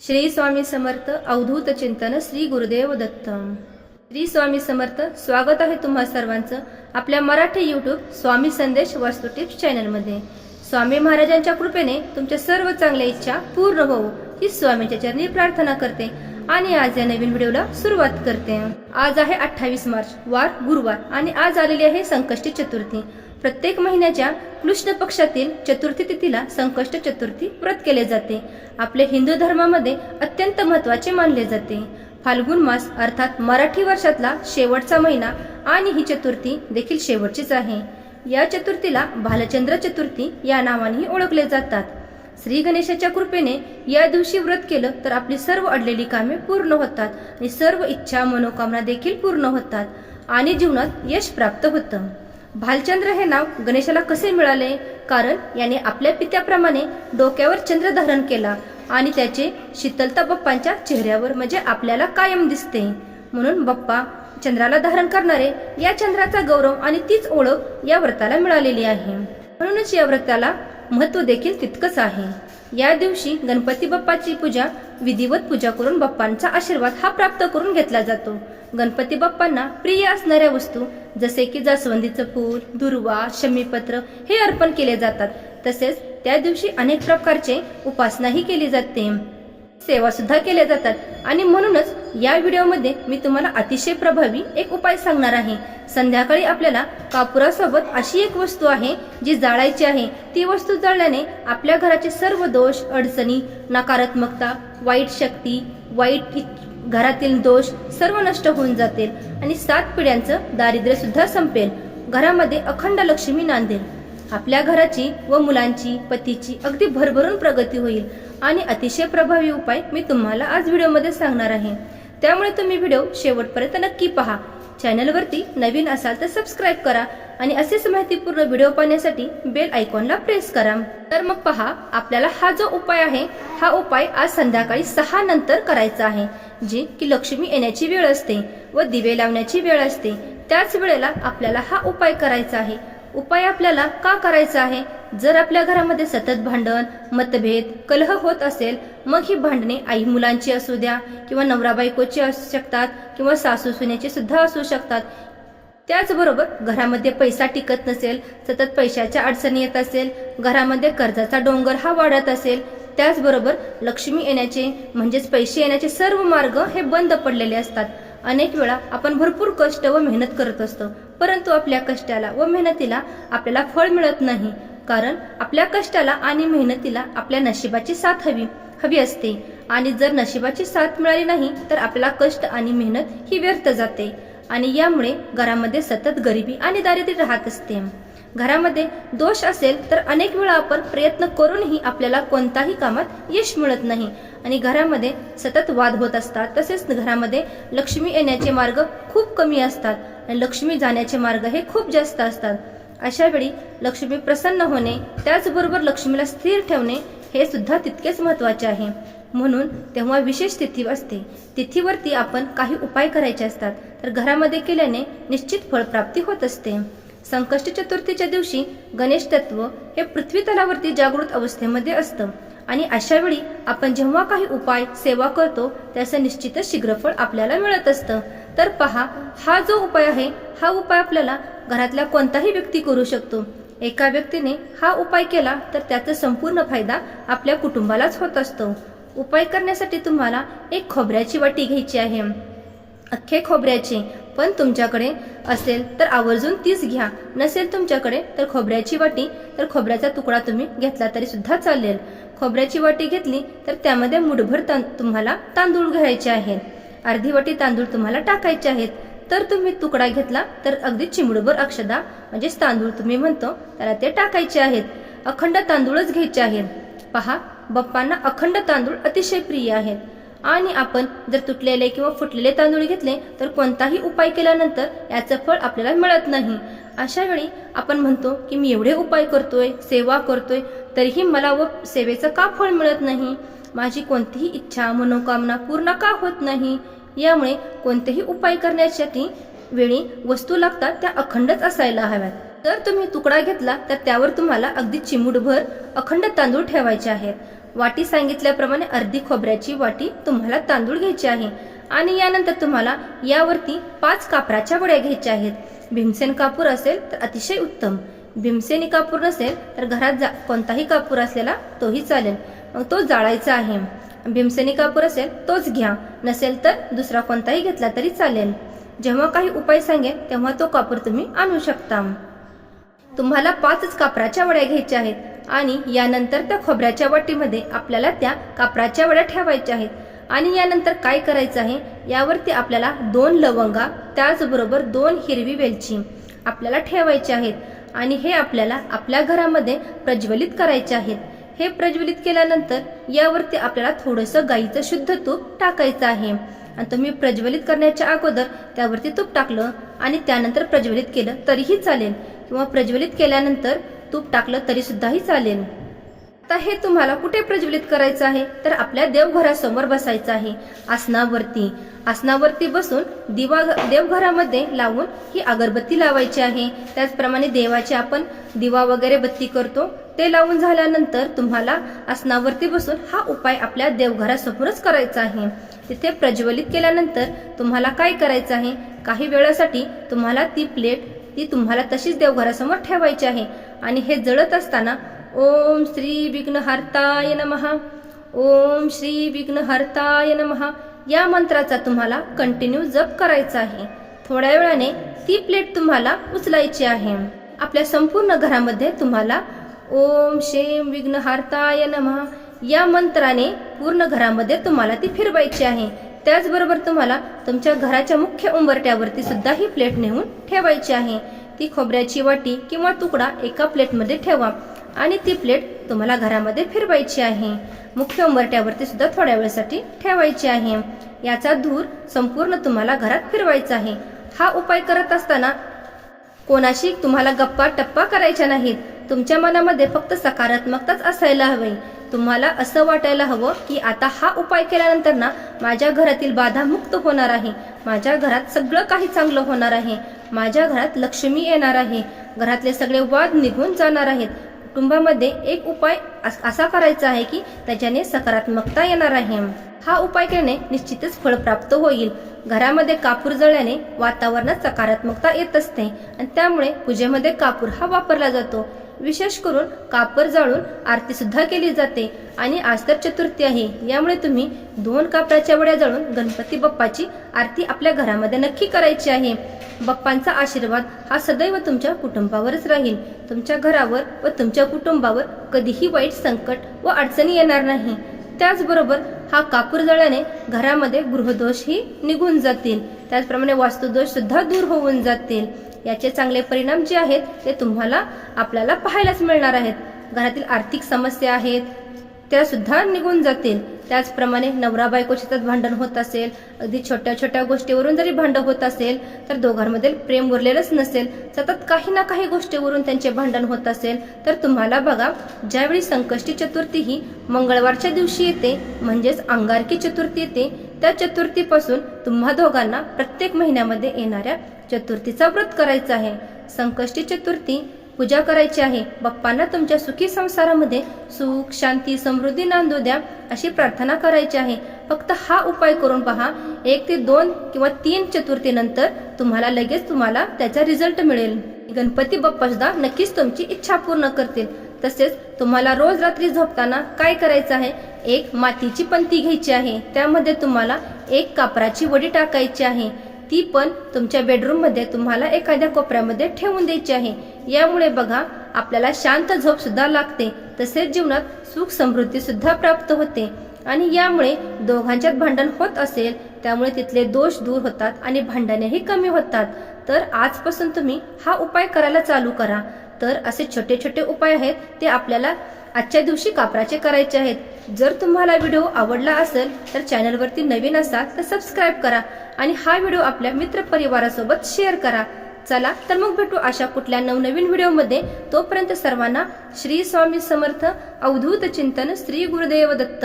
श्री स्वामी समर्थ अवधूत चिंतन श्री गुरुदेव दत्त श्री स्वामी समर्थ स्वागत आहे तुम्हा सर्वांचं आपल्या मराठी यूट्यूब स्वामी संदेश वास्तू टिप्स चॅनलमध्ये. स्वामी महाराजांच्या कृपेने तुमच्या सर्व चांगल्या इच्छा पूर्ण होऊ ही स्वामींच्या चरणी प्रार्थना करते आणि आज या नवीन व्हिडिओला सुरुवात करते. आज आहे अठ्ठावीस मार्च वार गुरुवार आणि आज आलेली आहे संकष्टी चतुर्थी. प्रत्येक महिन्याच्या कृष्ण पक्षातील चतुर्थी तिथीला संकष्ट चतुर्थी व्रत केले जाते. आपले हिंदू धर्मामध्ये अत्यंत महत्त्वाचे मानले जाते. फाल्गुन मास अर्थात मराठी वर्षातला शेवटचा महिना आणि ही चतुर्थी देखील शेवटचीच आहे. या चतुर्थीला भालचंद्र चतुर्थी या नावानेही ओळखले जातात. श्री गणेशाच्या कृपेने या दिवशी व्रत केलं तर आपली सर्व अडलेली कामे पूर्ण होतात आणि सर्व इच्छा मनोकामना देखील पूर्ण होतात आणि जीवनात यश प्राप्त होतं. भालचंद्र हे नाव गणेशाला कसे मिळाले? कारण याने आपल्या पित्याप्रमाणे डोक्यावर चंद्र धारण केला आणि त्याचे शीतलता बाप्पांच्या चेहऱ्यावर म्हणजे आपल्याला कायम दिसते. म्हणून बाप्पा चंद्राला धारण करणारे या चंद्राचा गौरव आणि तीच ओळख या व्रताला मिळालेली आहे. म्हणूनच या व्रताला महत्त्व देखील तितकंच आहे. या दिवशी गणपती बाप्पाची पूजा विधिवत पूजा करून बाप्पांचा आशीर्वाद हा प्राप्त करून घेतला जातो. गणपती बाप्पांना प्रिय असणाऱ्या वस्तू जसे की जास्वंदीचं फूल दुर्वा शमीपत्र हे अर्पण केले जातात. तसेच त्या दिवशी अनेक प्रकारचे उपासनाही केली जाते. सेवा सुद्धा केल्या जातात. आणि म्हणूनच या व्हिडिओमध्ये मी तुम्हाला अतिशय प्रभावी एक उपाय सांगणार आहे. संध्याकाळी आपल्याला कापुरासोबत अशी एक वस्तू आहे जी जाळायची आहे. ती वस्तू जाळल्याने आपल्या घराचे सर्व दोष अडचणी नकारात्मकता वाईट शक्ती वाईट घरातील दोष सर्व नष्ट होऊन जातील आणि सात पिढ्यांचं दारिद्र्य सुद्धा संपेल. घरामध्ये अखंड लक्ष्मी नांदेल. आपल्या घराची व मुलांची पतीची अगदी भरभरून प्रगती होईल. आणि अतिशय प्रभावी उपाय मी तुम्हाला आज व्हिडिओमध्ये सांगणार आहे. त्यामुळे तुम्ही व्हिडिओ शेवटपर्यंत नक्की पहा. चॅनलवरती नवीन असाल तर सबस्क्राईब करा आणि असेच माहितीपूर्ण व्हिडिओ पाहण्यासाठी बेल आयकॉनला प्रेस करा. तर मग पहा आपल्याला हा जो उपाय आहे हा उपाय आज संध्याकाळी सहा नंतर करायचा आहे जी की लक्ष्मी येण्याची वेळ असते व दिवे लावण्याची वेळ असते. त्याच वेळेला आपल्याला हा उपाय करायचा आहे. उपाय आपल्याला का करायचा आहे? जर आपल्या घरामध्ये सतत भांडण मतभेद कलह होत असेल मग ही भांडणे आई मुलांची असू द्या किंवा नवरा बायकोची असू शकतात किंवा सासू सुनेची सुद्धा असू शकतात. त्याचबरोबर घरामध्ये पैसा टिकत नसेल सतत पैशाच्या अडचणी येत असेल घरामध्ये कर्जाचा डोंगर हा वाढत असेल त्याचबरोबर लक्ष्मी येण्याचे म्हणजेच पैसे येण्याचे सर्व मार्ग हे बंद पडलेले असतात. अनेक वेळा आपण भरपूर कष्ट व मेहनत करत असतो परंतु आपल्या कष्टाला व मेहनतीला आपल्याला फळ मिळत नाही कारण आपल्या कष्टाला आणि मेहनतीला आपल्या नशिबाची साथ हवी हवी असते. आणि जर नशिबाची साथ मिळाली नाही तर आपल्याला कष्ट आणि मेहनत ही व्यर्थ जाते. आणि यामुळे घरामध्ये सतत गरिबी आणि दारिद्र्य राहत असते. घरामध्ये दोष असेल तर अनेक वेळा आपण प्रयत्न करूनही आपल्याला कोणताही कामात यश मिळत नाही. आणि घरामध्ये सतत वाद होत असतात. तसेच घरामध्ये लक्ष्मी येण्याचे मार्ग खूप कमी असतात. आणि लक्ष्मी जाण्याचे मार्ग हे खूप जास्त असतात. अशा वेळी लक्ष्मी प्रसन्न होणे त्याचबरोबर लक्ष्मीला स्थिर ठेवणे हे सुद्धा तितकेच महत्त्वाचे आहे. म्हणून तेव्हा विशेष तिथी असते. तिथीवरती आपण काही उपाय करायचे असतात. तर घरामध्ये केल्याने निश्चित फळप्राप्ती होत असते. संकष्टी चतुर्थीच्या दिवशी गणेश तत्व हे पृथ्वी तलावरती जागृत अवस्थेमध्ये असतं. आणि अशा वेळी आपण जेव्हा काही उपाय सेवा करतो त्याचं निश्चितच शीघ्रफळ आपल्याला मिळत असतं. तर पहा हा जो उपाय आहे हा उपाय आपल्याला घरातल्या कोणताही व्यक्ती करू शकतो. एका व्यक्तीने हा उपाय केला तर त्याचा संपूर्ण फायदा आपल्या कुटुंबालाच होत असतो. उपाय करण्यासाठी तुम्हाला एक खोबऱ्याची वाटी घ्यायची आहे. अख्खे खोबऱ्याचे पण तुमच्याकडे असेल तर आवर्जून तीच घ्या. नसेल तुमच्याकडे तर खोबऱ्याची वाटी तर खोबऱ्याचा तुकडा तुम्ही घेतला तरी सुद्धा चालेल. खोबऱ्याची वाटी घेतली तर त्यामध्ये मुठभर तां तुम्हाला तांदूळ घ्यायचे आहेत. अर्धी वाटी तांदूळ तुम्हाला टाकायचे आहेत. तर तुम्ही तुकडा घेतला तर अगदी चिमडभर अक्षदा म्हणजेच तांदूळ तुम्ही म्हणतो त्याला ते टाकायचे आहेत. अखंड तांदूळच घ्यायचे आहेत. पहा बाप्पांना अखंड तांदूळ अतिशय प्रिय आहेत. आणि आपण जर तुटलेले किंवा फुटलेले तांदूळ घेतले तर कोणताही उपाय केल्यानंतर याचं फळ आपल्याला मिळत नाही. अशा वेळी आपण म्हणतो की मी एवढे उपाय करतोय सेवा करतोय तरीही मला व सेवेचं का फळ मिळत नाही? माझी कोणतीही इच्छा मनोकामना पूर्ण का होत नाही? यामुळे कोणतेही उपाय करण्यासाठी वेळी वस्तू लागतात त्या अखंडच असायला हव्यात. जर तुम्ही तुकडा घेतला तर त्यावर तुम्हाला अगदी चिमूटभर अखंड तांदूळ ठेवायचे आहेत. वाटी सांगितल्याप्रमाणे अर्धी खोबऱ्याची वाटी तुम्हाला तांदूळ घ्यायची आहे. आणि यानंतर तुम्हाला यावरती पाच कापराच्या वड्या घ्यायच्या आहेत. भीमसेन कापूर असेल तर अतिशय उत्तम. भीमसेनी कापूर नसेल तर घरात जा कोणताही कापूर असलेला तोही चालेल. मग तो जाळायचा आहे. भीमसेनी कापूर असेल तोच घ्या. नसेल तर दुसरा कोणताही घेतला तरी चालेल. जेव्हा काही उपाय सांगेल तेव्हा तो कापूर तुम्ही आणू शकता. तुम्हाला पाचच कापराच्या वड्या घ्यायच्या आहेत. आणि यानंतर त्या खोबऱ्याच्या वाटीमध्ये आपल्याला त्या कापराच्या वड्या ठेवायच्या आहेत. आणि यानंतर काय करायचं आहे? यावरती आपल्याला दोन लवंगा त्याचबरोबर दोन हिरवी वेलची आपल्याला ठेवायचे आहेत. आणि हे आपल्याला आपल्या घरामध्ये प्रज्वलित करायचे आहेत. हे प्रज्वलित केल्यानंतर यावरती आपल्याला थोडंसं गाईचं शुद्ध तूप टाकायचं आहे. आणि तुम्ही प्रज्वलित करण्याच्या अगोदर त्यावरती तूप टाकलं आणि त्यानंतर प्रज्वलित केलं तरीही चालेल. किंवा प्रज्वलित केल्यानंतर तूप टाकलं तरी सुद्धाही चालेल. आता हे तुम्हाला कुठे प्रज्वलित करायचं आहे? तर आपल्या देवघरासमोर बसायचं आहे. आसनावरती. आसनावरती बसून दिवा देवघरामध्ये लावून ही अगरबत्ती लावायची आहे. त्याचप्रमाणे देवाची आपण दिवा वगैरे बत्ती करतो. ते लावून झाल्यानंतर तुम्हाला आसनावरती बसून हा उपाय आपल्या देवघरासमोरच करायचा आहे. तिथे प्रज्वलित केल्यानंतर तुम्हाला काय करायचं आहे? काही वेळासाठी तुम्हाला ती प्लेट ती तुम्हाला तशीच देवघरासमोर ठेवायची आहे. आणि हे जळत असताना ओम श्री विघ्नहर्ताय नमः. ओम श्री विघ्नहर्ताय नमः. या मंत्राचा तुम्हाला कंटिन्यू जप करायचा आहे. थोड्या वेळाने ती प्लेट तुम्हाला उचलायची आहे. आपल्या संपूर्ण घरामध्ये तुम्हाला ओम शेम विघ्नहार्ताय नमः. या मंत्राने पूर्ण घरामध्ये तुम्हाला ती फिरवायची आहे. त्याचबरोबर तुम्हाला तुमच्या घराच्या मुख्य उंबरट्यावरती सुद्धा ही प्लेट नेऊन ठेवायची आहे. ती खोबऱ्याची वाटी किंवा तुकडा एका प्लेटमध्ये ठेवा आणि ती प्लेट तुम्हाला घरामध्ये फिरवायची आहे. मुख्य उंबरट्यावरती सुद्धा थोड्या वेळेसाठी ठेवायची आहे. याचा धूर संपूर्ण तुम्हाला घरात फिरवायचा आहे. हा उपाय करत असताना कोणाशी तुम्हाला गप्पा टप्पा करायच्या नाहीत. तुमच्या मनामध्ये फक्त सकारात्मकताच असायला हवी. तुम्हाला असं वाटायला हवं की आता हा उपाय केल्यानंतर ना माझ्या घरातील बाधा मुक्त होणार आहे. माझ्या घरात सगळं काही चांगलं होणार आहे. माझ्या घरात लक्ष्मी येणार आहे. घरातले सगळे वाद निघून जाणार आहेत. कुटुंबामध्ये एक उपाय अस- असा करायचा आहे की त्याच्याने सकारात्मकता येणार आहे. हा उपाय केल्याने निश्चितच फळ प्राप्त होईल. घरामध्ये कापूर जळल्याने वातावरणात सकारात्मकता येत असते आणि त्यामुळे पूजेमध्ये कापूर हा वापरला जातो. विशेष करून कापूर जाळून आरती सुद्धा केली जाते. आणि आज तर चतुर्थी आहे. यामुळे तुम्ही दोन कापराच्या वड्या जाळून गणपती बाप्पाची आरती आपल्या घरामध्ये नक्की करायची आहे. बाप्पांचा आशीर्वाद हा सदैव तुमच्या कुटुंबावरच राहील. तुमच्या घरावर व तुमच्या कुटुंबावर कधीही वाईट संकट व अडचणी येणार नाही. त्याचबरोबर हा कापूर जळ्याने घरामध्ये गृहदोषही निघून जातील. त्याचप्रमाणे वास्तुदोष सुद्धा दूर होऊन जातील. याचे चांगले परिणाम जे आहेत ते तुम्हाला आपल्याला पाहायलाच मिळणार आहेत. घरातील आर्थिक समस्या आहेत त्या सुद्धा निघून जातील. त्याचप्रमाणे नवरा बायको शेतात भांडण होत असेल अगदी छोट्या छोट्या गोष्टीवरून जरी भांडण होत असेल तर दोघांमध्ये प्रेम उरलेलंच नसेल. सतत काही ना काही गोष्टीवरून त्यांचे भांडण होत असेल तर तुम्हाला बघा ज्यावेळी संकष्टी चतुर्थी ही मंगळवारच्या दिवशी येते म्हणजेच अंगारकी चतुर्थी येते त्या चतुर्थीपासून तुम्हा दोघांना प्रत्येक महिन्यामध्ये येणाऱ्या चतुर्थीचा व्रत करायचा आहे. संकष्टी चतुर्थी पूजा करायची आहे. बाप्पांना तुमच्या सुखी संसारामध्ये सुख शांती समृद्धी नांदू द्या अशी प्रार्थना करायची आहे. फक्त हा उपाय करून पहा. एक ते दोन किंवा तीन चतुर्थीनंतर तुम्हाला लगेच तुम्हाला त्याचा रिझल्ट मिळेल. गणपती बाप्पा सुद्धा नक्कीच तुमची इच्छा पूर्ण करतील. तसेच तुम्हाला रोज रात्री झोपताना काय करायचं आहे? एक मातीची पंती घ्यायची आहे. त्यामध्ये तुम्हाला एक कापराची वडी टाकायची आहे. ती पण तुमच्या बेडरूममध्ये तुम्हाला एखाद्या कोपऱ्यामध्ये ठेवून द्यायची आहे. यामुळे बघा आपल्याला शांत झोप सुद्धा लागते. तसेच जीवनात सुख समृद्धी सुद्धा प्राप्त होते. आणि यामुळे दोघांच्यात भांडण होत असेल त्यामुळे तिथले दोष दूर होतात आणि भांडणेही कमी होतात. तर आजपासून तुम्ही हा उपाय करायला चालू करा. तर असे छोटे छोटे उपाय आहेत ते आपल्याला आजच्या दिवशी कापराचे करायचे आहेत. जर तुम्हाला व्हिडिओ आवडला असेल तर चॅनलवरती नवीन असाल तर सबस्क्राईब करा आणि हा व्हिडिओ आपल्या मित्रपरिवारासोबत शेअर करा. चला तर मग भेटू अशा कुठल्या नवनवीन व्हिडिओमध्ये तोपर्यंत सर्वांना श्री स्वामी समर्थ अवधूत चिंतन श्री गुरुदेव दत्त